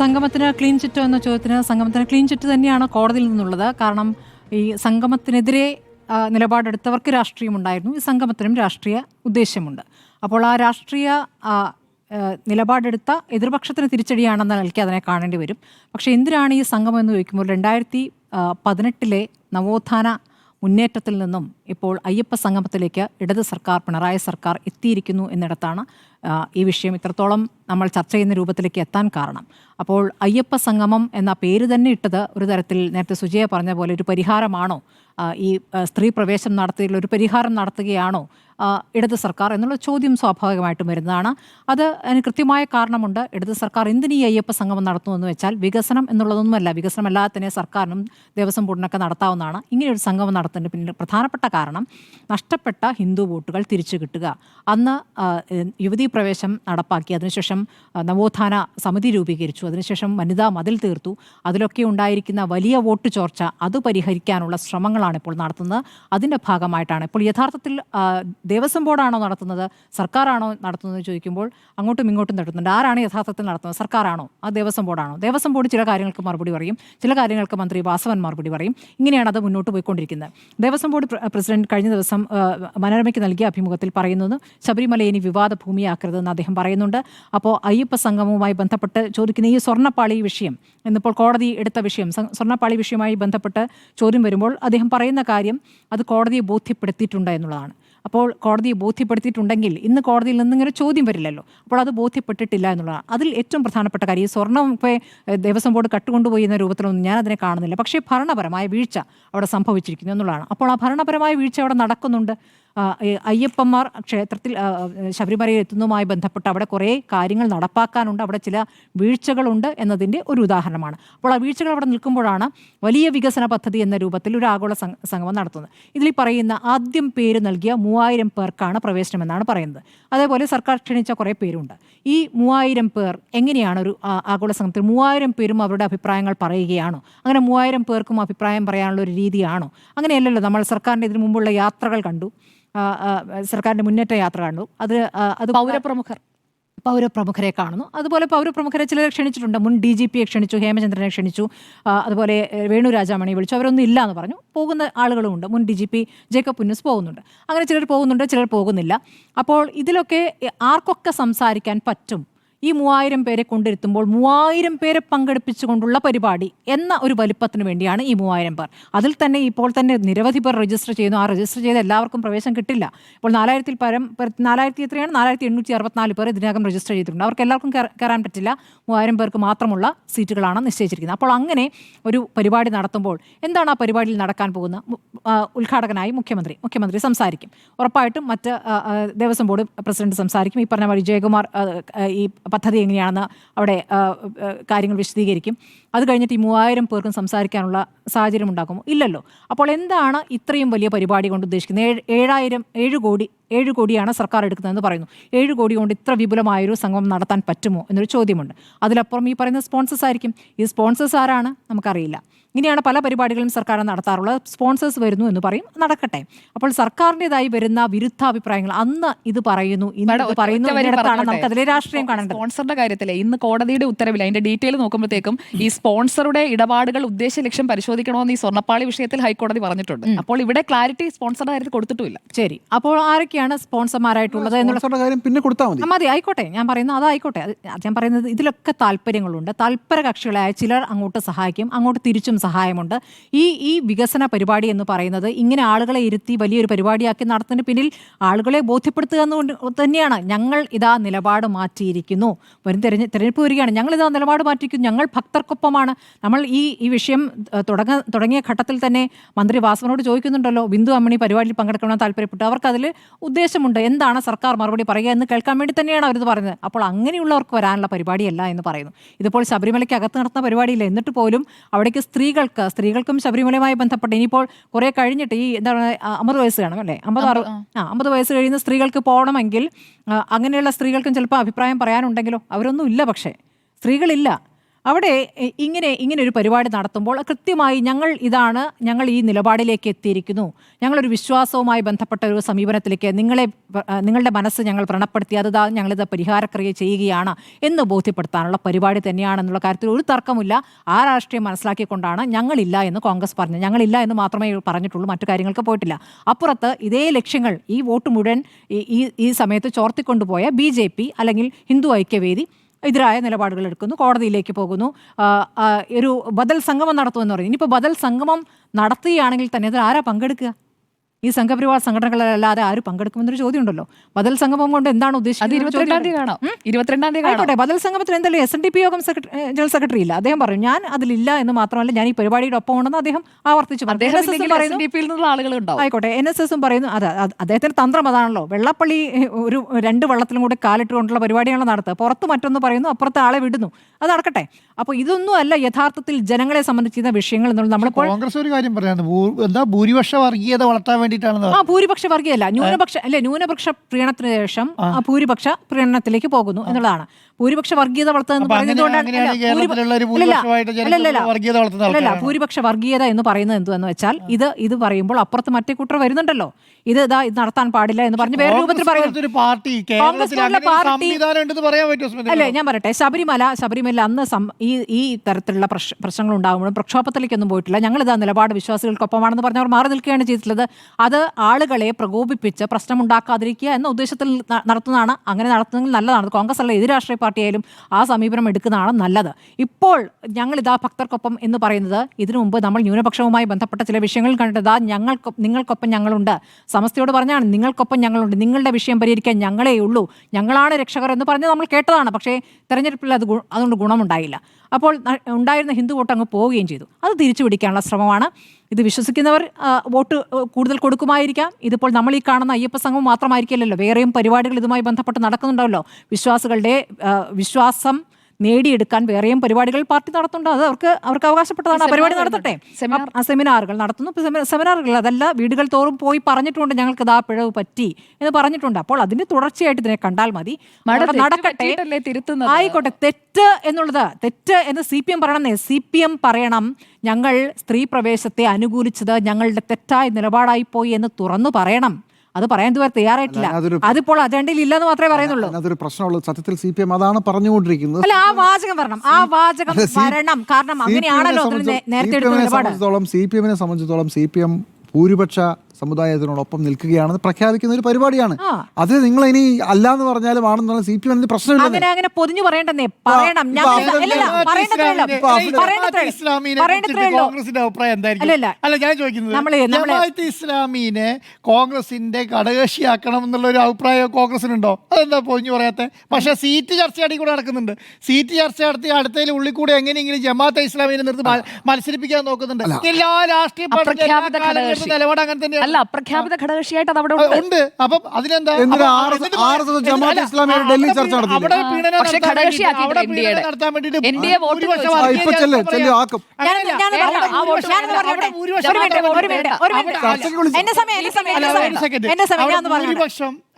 സംഗമത്തിന് clean chit എന്ന ചോദ്യത്തിന് സംഗമത്തിന് ക്ലീൻ ചിറ്റ് തന്നെയാണ് കോടതിയിൽ നിന്നുള്ളത്. കാരണം ഈ സംഗമത്തിനെതിരെ നിലപാടെടുത്തവർക്ക് രാഷ്ട്രീയമുണ്ടായിരുന്നു. ഈ സംഗമത്തിനും രാഷ്ട്രീയ ഉദ്ദേശ്യമുണ്ട്. അപ്പോൾ ആ രാഷ്ട്രീയ നിലപാടെടുത്ത എതിർപക്ഷത്തിന് തിരിച്ചടിയാണെന്ന നിലയ്ക്ക് അതിനെ കാണേണ്ടി വരും. പക്ഷേ എന്തിനാണ് ഈ സംഗമം എന്ന് ചോദിക്കുമ്പോൾ രണ്ടായിരത്തി പതിനെട്ടിലെ നവോത്ഥാന മുന്നേറ്റത്തിൽ നിന്നും ഇപ്പോൾ അയ്യപ്പ സംഗമത്തിലേക്ക് ഇടത് സർക്കാർ പിണറായി സർക്കാർ എത്തിയിരിക്കുന്നു എന്നിടത്താണ് ഈ വിഷയം ഇത്രത്തോളം നമ്മൾ ചർച്ച ചെയ്യുന്ന രൂപത്തിലേക്ക് എത്താൻ കാരണം. അപ്പോൾ അയ്യപ്പ സംഗമം എന്ന പേര് തന്നെ ഇട്ടത് ഒരു തരത്തിൽ നേരത്തെ സുജയ പറഞ്ഞ പോലെ ഒരു പരിഹാരമാണോ? ഈ സ്ത്രീ പ്രവേശനം നടത്തിയുള്ള ഒരു പരിഹാരം നടത്തുകയാണോ? ഇടത് സർക്കാർ എന്നുള്ള ചോദ്യം സ്വാഭാവികമായിട്ടും വരുന്നതാണ്. അത് അതിന് കൃത്യമായ കാരണമുണ്ട്. ഇടത് സർക്കാർ എന്തിന് ഈ അയ്യപ്പ സംഗമം നടത്തുമെന്ന് വെച്ചാൽ വികസനം എന്നുള്ളതൊന്നുമല്ല. വികസനം തന്നെ സർക്കാരിനും ദേവസ്വം ബോർഡിനൊക്കെ നടത്താവുന്നതാണ്. ഇങ്ങനെയൊരു സംഗമം നടത്തുന്നതിന് പിന്നിൽ പ്രധാനപ്പെട്ട കാരണം നഷ്ടപ്പെട്ട ഹിന്ദു വോട്ടുകൾ തിരിച്ചു കിട്ടുക. അന്ന് യുവതീ പ്രവേശം നടപ്പാക്കി. അതിനുശേഷം നവോത്ഥാന സമിതി രൂപീകരിച്ചു. അതിനുശേഷം വനിതാ മതിൽ തീർത്തു. അതിലൊക്കെ ഉണ്ടായിരിക്കുന്ന വലിയ വോട്ട് ചോർച്ച അത് പരിഹരിക്കാനുള്ള ശ്രമങ്ങളാണ് ഇപ്പോൾ നടത്തുന്നത്. അതിന്റെ ഭാഗമായിട്ടാണ് ഇപ്പോൾ യഥാർത്ഥത്തിൽ ദേവസ്വം ബോർഡാണോ നടത്തുന്നത്? സർക്കാരാണോ നടത്തുന്നത് ചോദിക്കുമ്പോൾ അങ്ങോട്ടും ഇങ്ങോട്ടും നടത്തുന്നുണ്ട് ആരാണ് യഥാർത്ഥത്തിൽ നടത്തുന്നത്? സർക്കാരാണോ? ആ ദേവസ്വം ബോർഡാണോ? ദേവസ്വം ബോർഡ് ചില കാര്യങ്ങൾക്ക് മറുപടി പറയും. ചില കാര്യങ്ങൾക്ക് മന്ത്രി വാസവൻ മറുപടി പറയും. ഇങ്ങനെയാണ് അത് മുന്നോട്ട് പോയിക്കൊണ്ടിരിക്കുന്നത്. ദേവസ്വം ബോർഡ് പ്രസിഡന്റ് കഴിഞ്ഞ ദിവസം മനോരമയ്ക്ക് നൽകിയ അഭിമുഖത്തിൽ പറയുന്നത് ശബരിമല ഇനി വിവാദ ഭൂമിയാക്കരുതെന്ന് അദ്ദേഹം പറയുന്നുണ്ട്. അപ്പോൾ അയ്യപ്പ സംഗമവുമായി ബന്ധപ്പെട്ട് ചോദിക്കുന്ന ഈ സ്വർണപ്പാളി വിഷയം ഇന്നിപ്പോൾ കോടതി എടുത്ത വിഷയം സ്വർണപ്പാളി വിഷയവുമായി ബന്ധപ്പെട്ട് ചോദ്യം വരുമ്പോൾ അദ്ദേഹം പറയുന്ന കാര്യം അത് കോടതിയെ ബോധ്യപ്പെടുത്തിയിട്ടുണ്ട് എന്നുള്ളതാണ്. അപ്പോൾ കോടതിയെ ബോധ്യപ്പെടുത്തിയിട്ടുണ്ടെങ്കിൽ ഇന്ന് കോടതിയിൽ നിന്ന് ഇങ്ങനെ ചോദ്യം വരില്ലല്ലോ. അപ്പോൾ അത് ബോധ്യപ്പെട്ടിട്ടില്ല എന്നുള്ളതാണ്. അതിൽ ഏറ്റവും പ്രധാനപ്പെട്ട കാര്യം ഈ സ്വർണം ഇപ്പോൾ ഏഹ്, ദേവസ്വം ബോർഡ് കട്ടുകൊണ്ടുപോയി എന്ന രൂപത്തിലൊന്നും ഞാൻ അതിനെ കാണുന്നില്ല. പക്ഷേ ഭരണപരമായ വീഴ്ച അവിടെ സംഭവിച്ചിരിക്കുന്നു എന്നുള്ളതാണ്. അപ്പോൾ ആ ഭരണപരമായ വീഴ്ച അവിടെ നടക്കുന്നുണ്ട്. അയ്യപ്പന്മാർ ക്ഷേത്രത്തിൽ ശബരിമലയിൽ എത്തുന്നതുമായി ബന്ധപ്പെട്ട് അവിടെ കുറേ കാര്യങ്ങൾ നടപ്പാക്കാനുണ്ട്. അവിടെ ചില വീഴ്ചകളുണ്ട് എന്നതിന്റെ ഒരു ഉദാഹരണമാണ്. അപ്പോൾ ആ വീഴ്ചകൾ അവിടെ നിൽക്കുമ്പോഴാണ് വലിയ വികസന പദ്ധതി എന്ന രൂപത്തിൽ ഒരു ആഗോള സംഗമം നടത്തുന്നത്. ഇതിൽ പറയുന്ന ആദ്യം പേര് നൽകിയ മൂവായിരം പേർക്കാണ് പ്രവേശനമെന്നാണ് പറയുന്നത്. അതേപോലെ സർക്കാർ ക്ഷണിച്ച കുറേ പേരുണ്ട്. ഈ മൂവായിരം പേർ എങ്ങനെയാണ് ഒരു ആഗോള സംഘത്തിൽ മൂവായിരം പേരും അവരുടെ അഭിപ്രായങ്ങൾ പറയുകയാണോ? അങ്ങനെ മൂവായിരം പേർക്കും അഭിപ്രായം പറയാനുള്ള ഒരു രീതിയാണോ? അങ്ങനെയല്ലല്ലോ നമ്മൾ സർക്കാരിന്റെ ഇതിനു മുമ്പുള്ള യാത്രകൾ കണ്ടു. സർക്കാരിന്റെ മുന്നേറ്റ യാത്ര കണ്ടു. അത് അത് പൗരപ്രമുഖർ. പൗരപ്രമുഖരെ കാണുന്നു. അതുപോലെ പൗരപ്രമുഖരെ ചിലരെ ക്ഷണിച്ചിട്ടുണ്ട്. മുൻ ഡി ജി പിയെ ക്ഷണിച്ചു ഹേമചന്ദ്രനെ ക്ഷണിച്ചു അതുപോലെ വേണു രാജാമണി വിളിച്ചു. അവരൊന്നും ഇല്ല എന്ന് പറഞ്ഞു. പോകുന്ന ആളുകളുമുണ്ട് മുൻ D G P Jacob Punnoose പോകുന്നുണ്ട്. അങ്ങനെ ചിലർ പോകുന്നുണ്ട് ചിലർ പോകുന്നില്ല. അപ്പോൾ ഇതിലൊക്കെ ആർക്കൊക്കെ സംസാരിക്കാൻ പറ്റും? ഈ മൂവായിരം പേരെ കൊണ്ടിരുത്തുമ്പോൾ മൂവായിരം പേരെ പങ്കെടുപ്പിച്ചുകൊണ്ടുള്ള പരിപാടി എന്ന ഒരു വലിപ്പത്തിന് വേണ്ടിയാണ് ഈ മൂവായിരം പേർ. അതിൽ തന്നെ ഇപ്പോൾ തന്നെ നിരവധി പേർ രജിസ്റ്റർ ചെയ്യുന്നു. ആ രജിസ്റ്റർ ചെയ്ത് എല്ലാവർക്കും പ്രവേശനം കിട്ടില്ല. ഇപ്പോൾ നാലായിരത്തിൽ പരം നാലായിരത്തി എത്രയാണ്? നാലായിരത്തി എണ്ണൂറ്റി അറുപത്തിനാല് പേർ ഇതിനകം രജിസ്റ്റർ ചെയ്തിട്ടുണ്ട്. അവർക്ക് എല്ലാവർക്കും കയറാൻ പറ്റില്ല. മൂവായിരം പേർക്ക് മാത്രമുള്ള സീറ്റുകളാണ് നിശ്ചയിച്ചിരിക്കുന്നത്. അപ്പോൾ അങ്ങനെ ഒരു പരിപാടി നടത്തുമ്പോൾ എന്താണ് ആ പരിപാടിയിൽ നടക്കാൻ പോകുന്ന ഉദ്ഘാടകനായി മുഖ്യമന്ത്രി മുഖ്യമന്ത്രി സംസാരിക്കും. ഉറപ്പായിട്ടും മറ്റ് ദേവസ്വം ബോർഡ് പ്രസിഡന്റ് സംസാരിക്കും. ഈ പറഞ്ഞ മാതിരി ജയകുമാർ ഈ പദ്ധതി എങ്ങനെയാണെന്ന് അവിടെ കാര്യങ്ങൾ വിശദീകരിക്കും. അത് കഴിഞ്ഞിട്ട് ഈ മൂവായിരം പേർക്കും സംസാരിക്കാനുള്ള സാഹചര്യം ഉണ്ടാക്കുമോ ഇല്ലല്ലോ. അപ്പോൾ എന്താണ് ഇത്രയും വലിയ പരിപാടി കൊണ്ട് ഉദ്ദേശിക്കുന്നത്? ഏഴ് ഏഴായിരം ഏഴ് കോടി ഏഴ് കോടിയാണ് സർക്കാർ എടുക്കുന്നതെന്ന് പറയുന്നു. ഏഴ് കോടി കൊണ്ട് ഇത്ര വിപുലമായൊരു സംഗമം നടത്താൻ പറ്റുമോ എന്നൊരു ചോദ്യമുണ്ട്. അതിലപ്പുറം ഈ പറയുന്ന സ്പോൺസേഴ്സ് ആയിരിക്കും. ഈ സ്പോൺസേഴ്സ് ആരാണ്? നമുക്കറിയില്ല. ഇങ്ങനെയാണ് പല പരിപാടികളും സർക്കാർ നടത്താറുള്ളത്. സ്പോൺസേഴ്സ് വരുന്നു എന്ന് പറയും. നടക്കട്ടെ. അപ്പോൾ സർക്കാരിന്റെതായി വരുന്ന വിരുദ്ധാഭിപ്രായങ്ങൾ അന്ന് ഇത് പറയുന്നു ഇന്ന് പറയുന്നു രാഷ്ട്രീയം കാണേണ്ടത്. സ്പോൺസറുടെ കാര്യത്തിലെ ഇന്ന് കോടതിയുടെ ഉത്തരവില്ല. അതിന്റെ ഡീറ്റെയിൽ നോക്കുമ്പോഴത്തേക്കും ഈ സ്പോൺസറുടെ ഇടപാടുകൾ ഉദ്ദേശ ലക്ഷ്യം പരിശോധിക്കണമെന്ന് ഈ സ്വർണപ്പാളി വിഷയത്തിൽ ഹൈക്കോടതി പറഞ്ഞിട്ടുണ്ട്. അപ്പോൾ ഇവിടെ ക്ലാരിറ്റി സ്പോൺസറുടെ കാര്യത്തിൽ കൊടുത്തിട്ടില്ല ശരി. അപ്പോൾ ആരൊക്കെയാണ് സ്പോൺസർമാരായിട്ടുള്ളത് എന്നുള്ള കാര്യം പിന്നെ കൊടുത്താൽ മതി. ആ, മതി. ആയിക്കോട്ടെ. ഞാൻ പറയുന്നത് അതായിക്കോട്ടെ അത് ഞാൻ പറയുന്നത് ഇതിലൊക്കെ താല്പര്യങ്ങളുണ്ട്. താല്പര കക്ഷികളായ ചിലർ അങ്ങോട്ട് സഹായിക്കും അങ്ങോട്ട് തിരിച്ചും സഹായമുണ്ട്. ഈ ഈ വികസന പരിപാടി എന്ന് പറയുന്നത് ഇങ്ങനെ ആളുകളെ ഇരുത്തി വലിയൊരു പരിപാടിയാക്കി നടത്തുന്നതിന് പിന്നിൽ ആളുകളെ ബോധ്യപ്പെടുത്തുക എന്നുകൊണ്ട് തന്നെയാണ് ഞങ്ങൾ ഇതാ നിലപാട് മാറ്റിയിരിക്കുന്നു. വരും തെരഞ്ഞെ തെരഞ്ഞെടുപ്പ് വരികയാണ്. ഞങ്ങൾ ഇതാ നിലപാട് മാറ്റിയിരിക്കുന്നു. ഞങ്ങൾ ഭക്തർക്കൊപ്പമാണ് നമ്മൾ ഈ ഈ വിഷയം തുടങ്ങ തുടങ്ങിയ ഘട്ടത്തിൽ തന്നെ മന്ത്രി വാസവനോട് ചോദിക്കുന്നുണ്ടല്ലോ ബിന്ദു അമ്മണി പരിപാടിയിൽ പങ്കെടുക്കണമെന്ന് താല്പര്യപ്പെട്ടു. അവർക്ക് അതിൽ ഉദ്ദേശമുണ്ട്. എന്താണ് സർക്കാർ മറുപടി പറയുക എന്ന് കേൾക്കാൻ വേണ്ടി തന്നെയാണ് അവരിത് പറയുന്നത്. അപ്പോൾ അങ്ങനെയുള്ളവർക്ക് വരാനുള്ള പരിപാടിയല്ല എന്ന് പറയുന്നു. ഇതിപ്പോൾ ശബരിമലയ്ക്ക് അകത്ത് നടത്തുന്ന പരിപാടിയില്ല. എന്നിട്ട് പോലും അവിടേക്ക് സ്ത്രീകൾക്ക് സ്ത്രീകൾക്കും ശബരിമലയുമായി ബന്ധപ്പെട്ട് ഇനിയിപ്പോൾ കുറേ കഴിഞ്ഞിട്ട് ഈ എന്താണ് അമ്പത് വയസ്സ് കാണും അല്ലേ? അമ്പത് അറു ആ അമ്പത് വയസ്സ് കഴിയുന്ന സ്ത്രീകൾക്ക് പോകണമെങ്കിൽ അങ്ങനെയുള്ള സ്ത്രീകൾക്കും ചിലപ്പോൾ അഭിപ്രായം പറയാനുണ്ടെങ്കിലോ? അവരൊന്നും ഇല്ല പക്ഷേ. സ്ത്രീകളില്ല. അവിടെ ഇങ്ങനെ ഇങ്ങനെ ഒരു പരിപാടി നടത്തുമ്പോൾ കൃത്യമായി ഞങ്ങൾ ഇതാണ് ഞങ്ങൾ ഈ നിലപാടിലേക്ക് എത്തിയിരിക്കുന്നു. ഞങ്ങളൊരു വിശ്വാസവുമായി ബന്ധപ്പെട്ട ഒരു സമീപനത്തിലേക്ക് നിങ്ങളെ നിങ്ങളുടെ മനസ്സ് ഞങ്ങൾ വ്രണപ്പെടുത്തി അത് ഞങ്ങളിത് പരിഹാരക്രിയ ചെയ്യുകയാണ് എന്ന് ബോധ്യപ്പെടുത്താനുള്ള പരിപാടി തന്നെയാണെന്നുള്ള കാര്യത്തിൽ ഒരു തർക്കമില്ല. ആ രാഷ്ട്രീയം മനസ്സിലാക്കിക്കൊണ്ടാണ് ഞങ്ങളില്ല എന്ന് കോൺഗ്രസ് പറഞ്ഞു ഞങ്ങളില്ല എന്ന് മാത്രമേ പറഞ്ഞിട്ടുള്ളൂ മറ്റു കാര്യങ്ങൾക്ക് പോയിട്ടില്ല. അപ്പുറത്ത് ഇതേ ലക്ഷ്യങ്ങൾ ഈ വോട്ട് മുഴുവൻ ഈ- ഈ സമയത്ത് ചോർത്തിക്കൊണ്ടുപോയ ബി അല്ലെങ്കിൽ ഹിന്ദു ഐക്യവേദി എതിരായ നിലപാടുകൾ എടുക്കുന്നു കോടതിയിലേക്ക് പോകുന്നു. ഒരു ബദൽ സംഗമം നടത്തുമെന്ന് പറയുന്നു ഇനിയിപ്പോൾ ബദൽ സംഗമം നടത്തുകയാണെങ്കിൽ തന്നെ അതിൽ ആരാ പങ്കെടുക്കുക? ഈ സംഘപരിവാർ സംഘടനകളല്ലാതെ ആര് പങ്കെടുക്കുമെന്നൊരു ചോദ്യം ഉണ്ടല്ലോ ബദൽ സംഗമം കൊണ്ട് എന്താണ് ഉദ്ദേശിക്കുന്നത് ഉദ്ദേശിച്ചത് ഇരുപത്തിരണ്ടാം തീയതി കാണാം ഇരുപത്തിരണ്ടാം തീയതി കാണാം ആയിക്കോട്ടെ ബദൽ സംഗമത്തിൽ എന്തായാലും എസ് എൻ ഡി പി യോഗം സെക്രട്ടറി ജനറൽ സെക്രട്ടറി ഇല്ല? അദ്ദേഹം പറയും ഞാൻ അതിലില്ല എന്ന് മാത്രമല്ല ഞാൻ ഈ പരിപാടിയുടെ ഒപ്പം ഉണ്ടെന്ന് അദ്ദേഹം ആവർത്തിച്ചു ആയിക്കോട്ടെ എൻ എസ് എസും പറയുന്നു അതെ അദ്ദേഹത്തിന്റെ തന്ത്രം അതാണല്ലോ. വെള്ളപ്പള്ളി ഒരു രണ്ട് വള്ളത്തിലും കൂടെ കാലിട്ടുകൊണ്ടുള്ള പരിപാടിയാണ് നടത്തുക. പുറത്ത് മറ്റൊന്ന് പറയുന്നു അപ്പുറത്തെ ആളെ വിടുന്നു. അത് നടക്കട്ടെ. അപ്പോൾ ഇതൊന്നും അല്ല യഥാർത്ഥത്തിൽ ജനങ്ങളെ സംബന്ധിച്ചിരുന്ന വിഷയങ്ങൾ എന്നുള്ളത്. നമ്മൾ കോൺഗ്രസ് ഒരു കാര്യം പറയാന്ന് ഭൂ- എന്താ ഭൂരിപക്ഷ വർഗീയത വളർത്താൻ വേണ്ടിയിട്ടാണെന്ന് ആ ഭൂരിപക്ഷ വർഗീയല്ല. ന്യൂനപക്ഷ അല്ലെ ന്യൂനപക്ഷ പ്രീണത്തിന് ശേഷം ആ ഭൂരിപക്ഷ പ്രീണനത്തിലേക്ക് പോകുന്നു എന്നുള്ളതാണ്. ഭൂരിപക്ഷ വർഗീയത വളർത്തുക അല്ലല്ല. ഭൂരിപക്ഷ വർഗീയത എന്ന് പറയുന്നത് എന്തുവെന്ന് വെച്ചാൽ ഇത് ഇത് പറയുമ്പോൾ അപ്പുറത്ത് മറ്റേ കൂട്ടർ വരുന്നുണ്ടല്ലോ. ഇത് ഇതാ ഇത് നടത്താൻ പാടില്ല എന്ന് പറഞ്ഞ് വേറെ രൂപത്തിൽ അല്ലെ പറയുന്നു? ഞാൻ പറയട്ടെ. ശബരിമല ശബരിമല അന്ന് ഈ ഈ തരത്തിലുള്ള പ്രശ്- പ്രശ്നങ്ങൾ ഉണ്ടാകുമ്പോഴും പ്രക്ഷോഭത്തിലേക്കൊന്നും പോയിട്ടില്ല. ഞങ്ങൾ ഇതാ നിലപാട് വിശ്വാസികൾക്കൊപ്പമാണെന്ന് പറഞ്ഞവർ മാറി നിൽക്കുകയാണ് ചെയ്തിട്ടുള്ളത്. അത് ആളുകളെ പ്രകോപിപ്പിച്ച് പ്രശ്നമുണ്ടാക്കാതിരിക്കുക എന്ന ഉദ്ദേശത്തിൽ നടത്തുന്നതാണ്. അങ്ങനെ നടത്തുന്നെങ്കിൽ നല്ലതാണ്. കോൺഗ്രസ് അല്ല ഏത് രാഷ്ട്രീയ പാർട്ടിയായാലും ആ സമീപനം എടുക്കുന്നതാണ് നല്ലത്. ഇപ്പോൾ ഞങ്ങളിതാ ഭക്തർക്കൊപ്പം എന്ന് പറയുന്നത് ഇതിനു മുമ്പ് നമ്മൾ ന്യൂനപക്ഷവുമായി ബന്ധപ്പെട്ട ചില വിഷയങ്ങൾ കണ്ടതാ ഞങ്ങൾക്ക് നിങ്ങൾക്കൊപ്പം ഞങ്ങളുണ്ട്. സമസ്തയോട് പറഞ്ഞാണ് നിങ്ങൾക്കൊപ്പം ഞങ്ങളുണ്ട്. നിങ്ങളുടെ വിഷയം പരിഹരിക്കാൻ ഞങ്ങളേ ഉള്ളൂ ഞങ്ങളാണ് രക്ഷകർ എന്ന് പറഞ്ഞ് നമ്മൾ കേട്ടതാണ്. പക്ഷേ തെരഞ്ഞെടുപ്പിൽ അത് അതുകൊണ്ട് ഗുണമുണ്ടായില്ല. അപ്പോൾ ഉണ്ടായിരുന്ന ഹിന്ദു വോട്ട് അങ്ങ് പോവുകയും ചെയ്തു. അത് തിരിച്ചു പിടിക്കാനുള്ള ശ്രമമാണ്. ഇത് വിശ്വസിക്കുന്നവർ വോട്ട് കൂടുതൽ കൊടുക്കുമായിരിക്കാം. ഇതിപ്പോൾ നമ്മൾ ഈ കാണുന്ന അയ്യപ്പ സംഘം മാത്രമായിരിക്കില്ലല്ലോ. വേറെയും പരിപാടികൾ ഇതുമായി ബന്ധപ്പെട്ട് നടക്കുന്നുണ്ടാവല്ലോ. വിശ്വാസികളുടെ വിശ്വാസം നേടിയെടുക്കാൻ വേറെയും പരിപാടികൾ പാർട്ടി നടത്തുന്നുണ്ട്. അത് അവർക്ക് അവർക്ക് അവകാശപ്പെട്ടതാണ് പരിപാടി നടത്തട്ടെ. സെമിനാറുകൾ നടത്തുന്നു. സെമിനാറുകൾ അതല്ല വീടുകൾ തോറും പോയി പറഞ്ഞിട്ടുണ്ട് ഞങ്ങൾക്ക് ഇതാ പിഴവ് പറ്റി എന്ന് പറഞ്ഞിട്ടുണ്ട്. അപ്പോൾ അതിന്റെ തുടർച്ചയായിട്ട് ഇതിനെ കണ്ടാൽ മതി. നടക്കട്ടെ? ആയിക്കോട്ടെ. തെറ്റ് എന്നുള്ളത് തെറ്റ് എന്ന് സി പി എം പറയണമെന്നേ സി പി എം പറയണം ഞങ്ങൾ സ്ത്രീ പ്രവേശത്തെ അനുകൂലിച്ചത് ഞങ്ങളുടെ തെറ്റായ നിലപാടായി പോയി എന്ന് തുറന്നു പറയണം. അത് പറയാൻ ഇതുവരെ തയ്യാറായിട്ടില്ല. അതിപ്പോൾ അജണ്ടയിൽ ഇല്ലെന്ന് മാത്രമേ പറയുന്നുള്ളൂ. പ്രശ്നമുള്ളൂ സത്യത്തിൽ സി പി എം അതാണ് പറഞ്ഞുകൊണ്ടിരിക്കുന്നത്. അല്ല ആ വാചകം വരണം. ആ വാചകം വരണം. കാരണം അങ്ങനെയാണല്ലോ നേരത്തെ സി പി എമ്മിനെ സംബന്ധിച്ചിടത്തോളം സി പി എം ഭൂരിപക്ഷ സമുദായത്തിനോടൊപ്പം നിൽക്കുകയാണെന്ന് പ്രഖ്യാപിക്കുന്ന ഒരു പരിപാടിയാണ്. അത് നിങ്ങൾ ഇനി അല്ല എന്ന് പറഞ്ഞാലും ആണെന്നുള്ള സി പി എമ്മിന് പ്രശ്നമില്ല അങ്ങനെ പൊതിഞ്ഞു പറയണ്ടെന്നേ. പറയണം. കോൺഗ്രസിന്റെ അഭിപ്രായം അല്ല ഞാൻ ചോദിക്കുന്നത് ഇസ്ലാമിനെ കോൺഗ്രസിന്റെ ഘടകകക്ഷിയാക്കണം എന്നുള്ള ഒരു അഭിപ്രായം കോൺഗ്രസിനുണ്ടോ? അതെന്താ പൊഞ്ഞു പറയാത്തെ? പക്ഷെ സീറ്റ് ചർച്ചയാടി കൂടെ നടക്കുന്നുണ്ട്. സീറ്റ് ചർച്ച നടത്തി അടുത്തതിൽ ഉള്ളിൽ കൂടെ എങ്ങനെയെങ്കിലും ജമാഅത്തെ ഇസ്ലാമിനെ നിർത്തി മത്സരിപ്പിക്കാൻ നോക്കുന്നുണ്ട്. എല്ലാ രാഷ്ട്രീയ നിലപാട് അങ്ങനെ തന്നെയാണ്. അല്ല അപ്രഖ്യാപിത ഘടകകക്ഷിയായിട്ട് അത് അവിടെ ഉണ്ട്. അപ്പം അതിനെന്താ? ജമാഅത്ത് ഡൽഹി ചർച്ച പക്ഷേ നടത്താൻ വേണ്ടിയിട്ട് NDA വോട്ട് ഭൂരിപക്ഷ ഇപ്പൊ ചെല്ല്, ചെല്ല്. ആക്കും.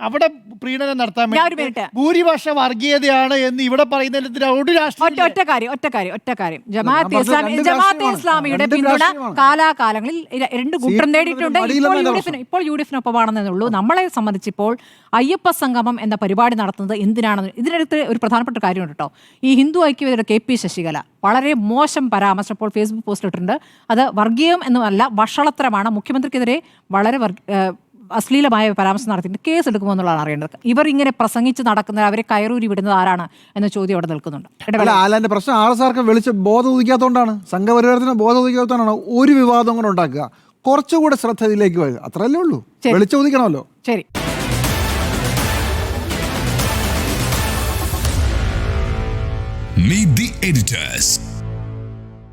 അവിടെ പ്രീണനം നടത്താൻ വേണ്ടി. ഭൂരിപക്ഷ വർഗീയതയാണ് എന്ന് ഇവിടെ പറയുന്നതിന് ഒരു രാഷ്ട്രീയ ഒറ്റ കാര്യം ഒറ്റ കാര്യം ഒറ്റ കാര്യം. ജമാഅത്തെ ഇസ്ലാമി ജമാഅത്തെ ഇസ്ലാമിയുടെ പിന്തുണ കാലാകാലങ്ങളിൽ രണ്ട് കൂട്ടം നേടിയിട്ടുണ്ട്. ഇപ്പോൾ യു ഡി പ്രശ്നം. എഫിന് ഇപ്പോൾ യു ഡി ഉള്ളൂ നമ്മളെ സംബന്ധിച്ചിപ്പോൾ അയ്യപ്പ സംഗമം എന്ന പരിപാടി നടത്തുന്നത് എന്തിനാണെന്ന് ഇതിനടുത്ത് ഒരു പ്രധാനപ്പെട്ട കാര്യമുണ്ട് കേട്ടോ. ഈ ഹിന്ദു ഐക്യവേദിയുടെ കെ പി ശശികല വളരെ മോശം പരാമർശം ഇപ്പോൾ ഫേസ്ബുക്ക് പോസ്റ്റ് ഇട്ടിട്ടുണ്ട്. അത് വർഗീയം എന്നല്ല വഷളത്തരമാണ്. മുഖ്യമന്ത്രിക്കെതിരെ വളരെ അശ്ലീലമായ പരാമർശം നടത്തിയിട്ട് കേസ് എടുക്കുമോ എന്നുള്ളതാണ് അറിയേണ്ടത്. ഇവർ ഇങ്ങനെ പ്രസംഗിച്ച് നടക്കുന്ന അവരെ കയറൂരി വിടുന്നത് ആരാണ് എന്ന ചോദ്യം അവിടെ നിൽക്കുന്നുണ്ട്. അല്ല ആലാന്റെ പ്രശ്നം ആൾസാർക്ക് വിളിച്ച് ബോധം ഉദിക്കാത്തതുകൊണ്ടാണ് സംഘപരിവാരത്തിന് ബോധം ഉദിക്കാത്തതുകൊണ്ടാണ് ഒരു വിവാദം കൂടെ ഉണ്ടാക്കുക. കുറച്ചുകൂടെ ശ്രദ്ധ ഇതിലേക്ക് വരിക. അത്രയല്ലേ ഉള്ളൂ. ശരി. വെളിച്ചം ഉദിക്കണമല്ലോ ശരി. Meet the editors.